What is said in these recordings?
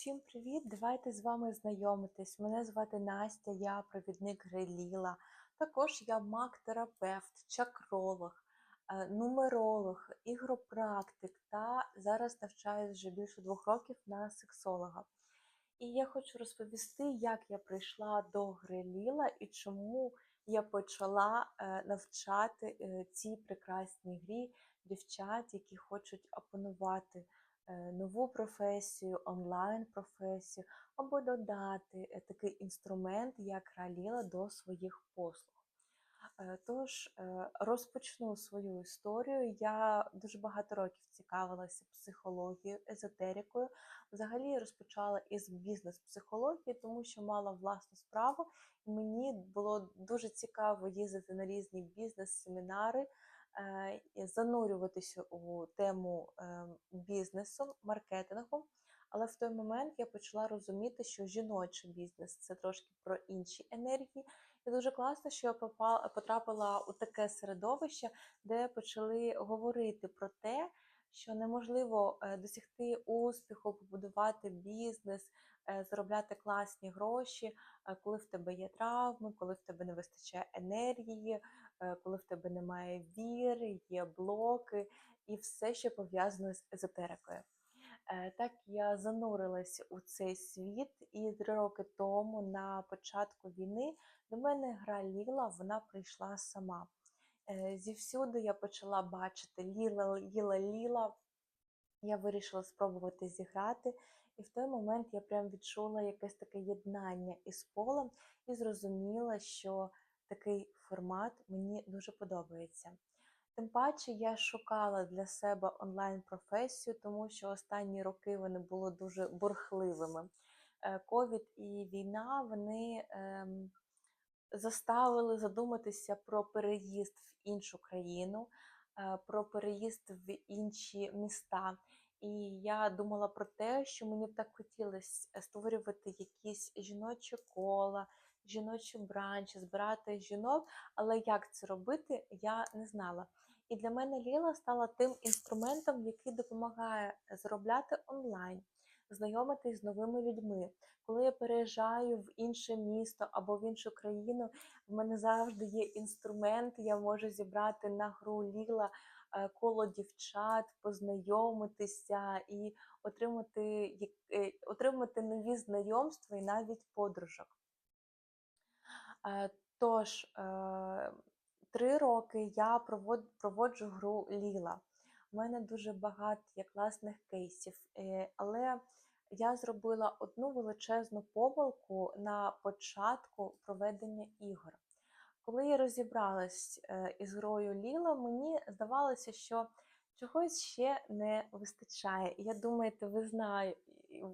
Всім привіт! Давайте з вами знайомитись. Мене звати Настя, я провідник Греліла. Також я маг-терапевт, чакролог, е, нумеролог, ігропрактик та зараз навчаюсь вже більше двох років на сексолога. І я хочу розповісти, як я прийшла до Греліла і чому я почала е, навчати е, цій прекрасній грі дівчат, які хочуть опанувати нову професію, онлайн-професію, або додати е, такий інструмент, як Граліла, до своїх послуг. Е, Тож е, розпочну свою історію. Я дуже багато років цікавилася психологією, езотерикою. Взагалі розпочала із бізнес-психології, тому що мала власну справу, і мені було дуже цікаво їздити на різні бізнес-семінари, е, занурюватися у тему е, бізнесу, маркетингу. Але в той момент я почала розуміти, що жіночий бізнес це трошки про інші енергії. І дуже класно, що я потрапила у таке середовище, де почали говорити про те, що неможливо е, досягти успіху, побудувати бізнес, е, заробляти класні гроші, е, коли в тебе є травми, коли в тебе не вистачає енергії, е, коли в тебе немає віри, є блоки і все, що пов'язано з езотерикою. Е, Так я занурилась у цей світ, і три роки тому, на початку війни, до мене гра Ліла, вона прийшла сама. Е, Зівсюди я почала бачити Ліла, Ліла, Ліла. Я вирішила спробувати зіграти, і в той момент я прям відчула якесь таке єднання із полем і зрозуміла, що такий формат мені дуже подобається. Тим паче я шукала для себе онлайн-професію, тому що останні роки вони були дуже бурхливими. Е, Ковід і війна вони ем, заставили задуматися про переїзд в іншу країну, е, про переїзд в інші міста. І я думала про те, що мені б так хотілося створювати якісь жіночі кола, жіночі бранчі, збирати жінок, але як це робити, я не знала. І для мене Ліла стала тим інструментом, який допомагає заробляти онлайн, знайомитись з новими людьми. Коли я переїжджаю в інше місто або в іншу країну, в мене завжди є інструмент, я можу зібрати на гру Ліла е, коло дівчат, познайомитися і отримати, е, отримати нові знайомства і навіть подружок. Е, Тож, е, три роки я проводжу гру Ліла. У мене дуже багато є класних кейсів, е, але я зробила одну величезну помилку на початку проведення ігор. Коли я розібралась із грою Ліла, мені здавалося, що чогось ще не вистачає. Я думаєте, ви знаю,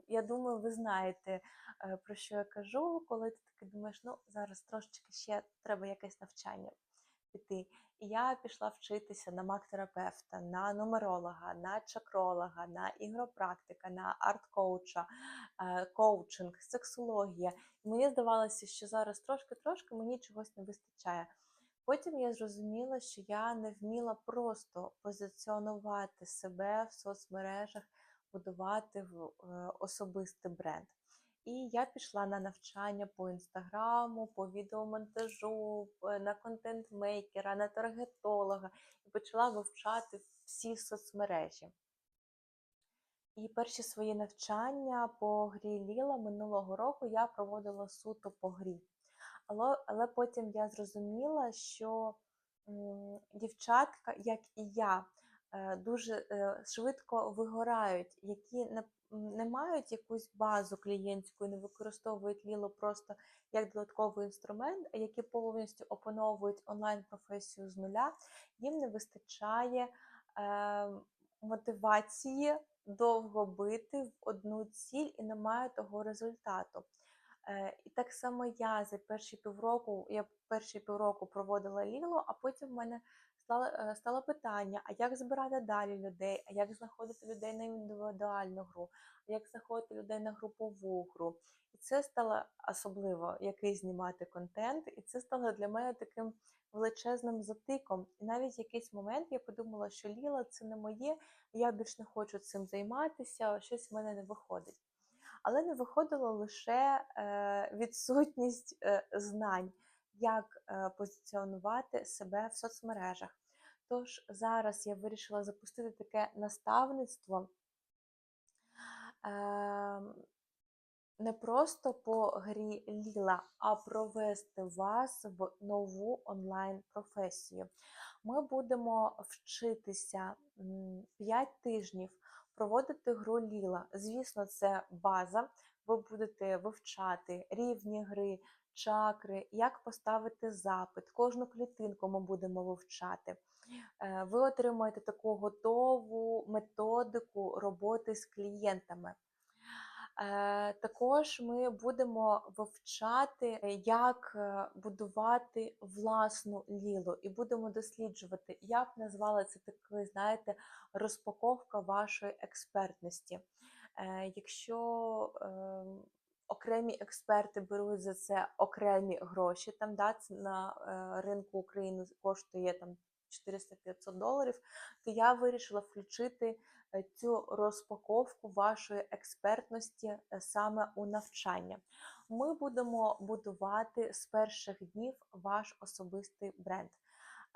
я думаю, ви знаєте, е, про що я кажу, коли ти таки думаєш, ну зараз трошечки ще треба якесь навчання піти. І я пішла вчитися на маг-терапевта, на нумеролога, на чакролога, на ігропрактика, на арт-коуча, е, коучинг, сексологія. І мені здавалося, що зараз трошки-трошки мені чогось не вистачає. Потім я зрозуміла, що я не вміла просто позиціонувати себе в соцмережах, будувати в- е, особистий бренд. І я пішла на навчання по інстаграму, по відеомонтажу, на контент-мейкера, на таргетолога і почала вивчати всі соцмережі. І перші свої навчання по грі Ліла минулого року я проводила суто по грі. Але, але потім я зрозуміла, що м, дівчатка, як і я, е, дуже е, швидко вигорають, які не, не мають якусь базу клієнтську і не використовують Ліло просто як додатковий інструмент, а які повністю опановують онлайн-професію з нуля, їм не вистачає е, мотивації довго бити в одну ціль і немає того результату. Е, І так само я за перші півроку, я перші півроку проводила Ліло, а потім в мене стало, е, стало питання: а як збирати далі людей, а як знаходити людей на індивідуальну гру, а як знаходити людей на групову гру. І це стало особливо, який знімати контент, і це стало для мене таким величезним затиком. І навіть в якийсь момент я подумала, що Ліла це не моє, я більш не хочу цим займатися, щось в мене не виходить. але не виходило лише е, відсутність е, знань, як е, позиціонувати себе в соцмережах. Тож зараз я вирішила запустити таке наставництво. Ем, не просто по грі Ліла, а провести вас в нову онлайн-професію. Ми будемо вчитися 5 тижнів проводити гру Ліла. Звісно, це база. Ви будете вивчати рівні гри, чакри, як поставити запит. Кожну клітинку ми будемо вивчати. Е, Ви отримаєте таку готову методику роботи з клієнтами. Е, Також ми будемо вивчати, е, як будувати власну лілу, і будемо досліджувати. Я б назвала це такою, знаєте, розпаковка вашої експертності. Якщо ем, окремі експерти беруть за це окремі гроші, там да, на е, ринку України коштує там 400-500 доларів, то я вирішила включити е, цю розпаковку вашої експертності е, саме у навчання. Ми будемо будувати з перших днів ваш особистий бренд.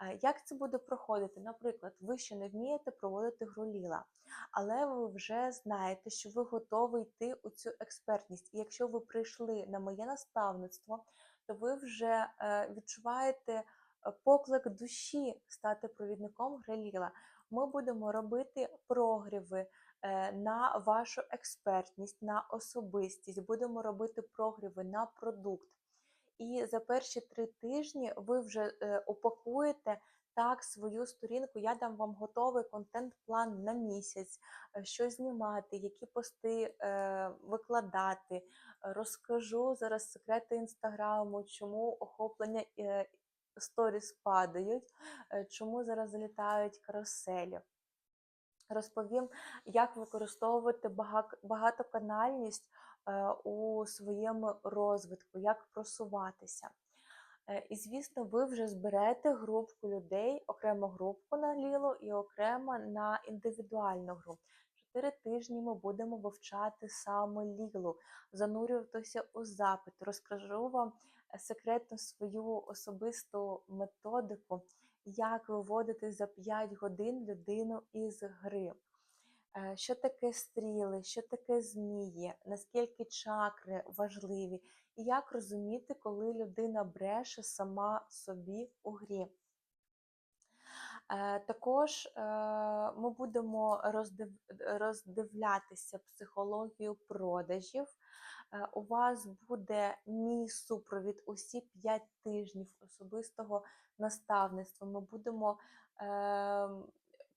Е, Як це буде проходити? Наприклад, ви ще не вмієте проводити гру Ліла, але ви вже знаєте, що ви готові йти у цю експертність. І якщо ви прийшли на моє наставництво, то ви вже е, відчуваєте е, поклик душі стати провідником гри Ліла. Ми будемо робити прогріви на вашу експертність, на особистість, будемо робити прогріви на продукт. І за перші три тижні ви вже е, упакуєте так свою сторінку. Я дам вам готовий контент-план на місяць, е, що знімати, які пости е, викладати. Розкажу зараз секрети інстаграму, чому охоплення е, сторіс падають, е, чому зараз залітають каруселі. Розповім, як використовувати багатоканальність е, у своєму розвитку, як просуватися. Е, І, звісно, ви вже зберете групку людей, окрему групку на ліло і окремо на індивідуальну гру. Чотири тижні ми будемо вивчати саме лілу, занурюватися у запит. Розкажу вам е, секретно свою особисту методику, як виводити за 5 годин людину із гри. Е, Що таке стріли, що таке змії, наскільки чакри важливі, і як розуміти, коли людина бреше сама собі у грі. Е, Також е, ми будемо роздивлятися психологію продажів. У вас буде мій супровід усі 5 тижнів особистого наставництва. Ми будемо е,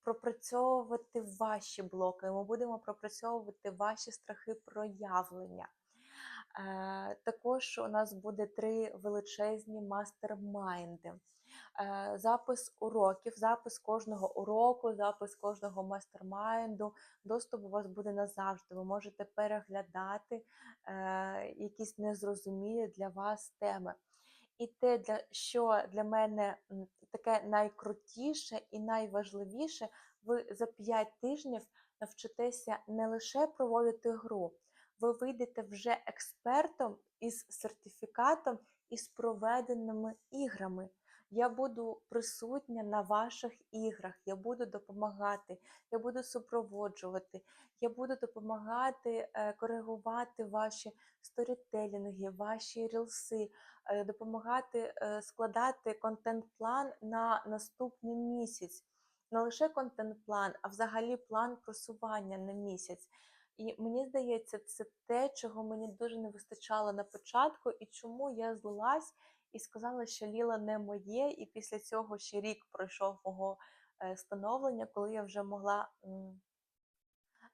пропрацьовувати ваші блоки, ми будемо пропрацьовувати ваші страхи проявлення. Е, Також у нас буде три величезні мастермайнди. Е, Запис уроків, запис кожного уроку, запис кожного мастермайнду. Доступ у вас буде назавжди. Ви можете переглядати е, якісь незрозумілі для вас теми. І те, для, що для мене таке найкрутіше і найважливіше, ви за 5 тижнів навчитеся не лише проводити гру, ви вийдете вже експертом із сертифікатом із проведеними іграми. Я буду присутня на ваших іграх, я буду допомагати, я буду супроводжувати, я буду допомагати е, коригувати ваші сторітелінги, ваші рілси, е, допомагати е, складати контент-план на наступний місяць. Не лише контент-план, а взагалі план просування на місяць. І мені здається, це те, чого мені дуже не вистачало на початку, і чому я злилась і сказала, що Ліла не моє. І після цього ще рік пройшов мого е, становлення, коли я вже могла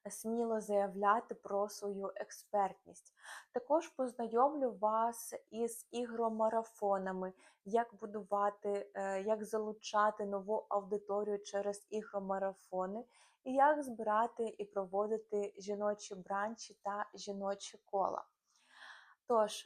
сміло заявляти про свою експертність. Також познайомлю вас із ігромарафонами, як будувати, е, як залучати нову аудиторію через ігромарафони, і як збирати і проводити жіночі бранчі та жіночі кола. Тож,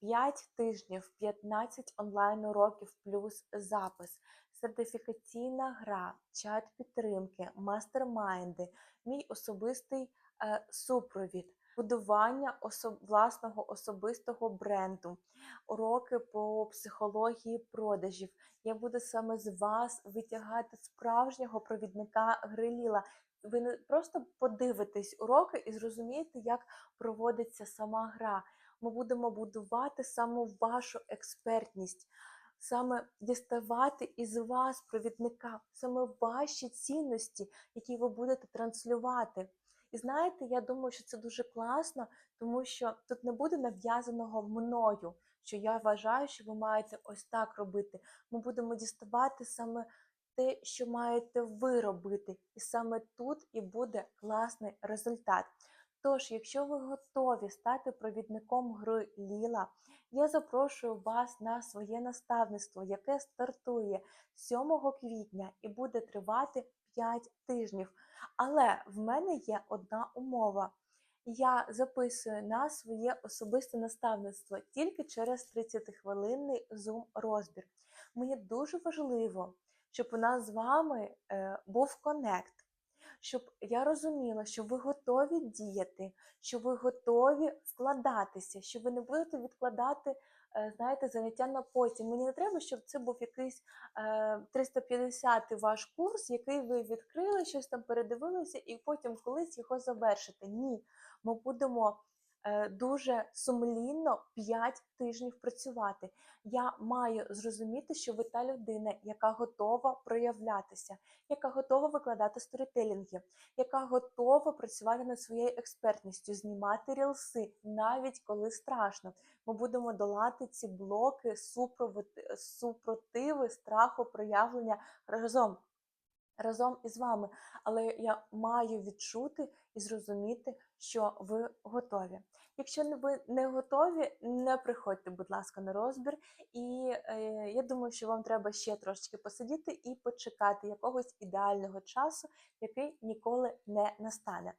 5 тижнів, 15 онлайн уроків плюс запис, сертифікаційна гра, чат підтримки, мастермайнди, мій особистий е, супровід. Будування осо- власного особистого бренду, уроки по психології продажів. Я буду саме з вас витягати справжнього провідника Гриліла. Ви не просто подивитесь уроки і зрозумієте, як проводиться сама гра. Ми будемо будувати саме вашу експертність, саме діставати із вас провідника, саме ваші цінності, які ви будете транслювати. І знаєте, я думаю, що це дуже класно, тому що тут не буде нав'язаного мною, що я вважаю, що ви маєте ось так робити. Ми будемо діставати саме те, що маєте ви робити, і саме тут і буде класний результат. Тож, якщо ви готові стати провідником гри Ліла, я запрошую вас на своє наставництво, яке стартує 7 квітня і буде тривати 5 тижнів. Але в мене є одна умова. Я записую на своє особисте наставництво тільки через 30-хвилинний Zoom розбір. Мені дуже важливо, щоб у нас з вами е, був конект, щоб я розуміла, що ви готові діяти, що ви готові вкладатися, що ви не будете відкладати, знаєте, заняття на потім. Мені не треба, щоб це був якийсь е, 350 ваш курс, який ви відкрили, щось там передивилися, і потім колись його завершити. Ні, ми будемо е, дуже сумлінно 5 тижнів працювати. Я маю зрозуміти, що ви та людина, яка готова проявлятися, яка готова викладати сторітелінги, яка готова працювати над своєю експертністю, знімати рілси, навіть коли страшно. Ми будемо долати ці блоки супротиви, страху, проявлення разом. Разом із вами, але я маю відчути і зрозуміти, що ви готові. Якщо ви не готові, не приходьте, будь ласка, на розбір. І е, я думаю, що вам треба ще трошечки посидіти і почекати якогось ідеального часу, який ніколи не настане.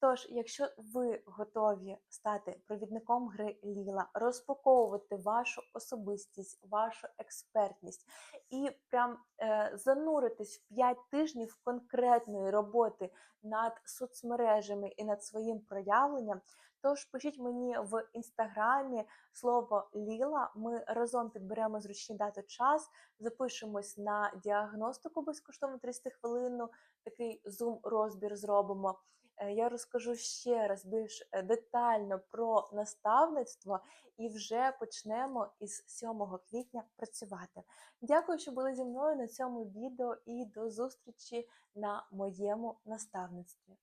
Тож, якщо ви готові стати провідником гри Ліла, розпаковувати вашу особистість, вашу експертність і прям е, зануритись в 5 тижнів конкретної роботи над соцмережами і над своїм проявленням, тож пишіть мені в інстаграмі слово Ліла. Ми разом підберемо зручні дати час, запишемось на діагностику безкоштовно 30 хвилинну, такий зум-розбір зробимо. Е, Я розкажу ще раз більш е, детально про наставництво і вже почнемо із 7 квітня працювати. Дякую, що були зі мною на цьому відео і до зустрічі на моєму наставництві.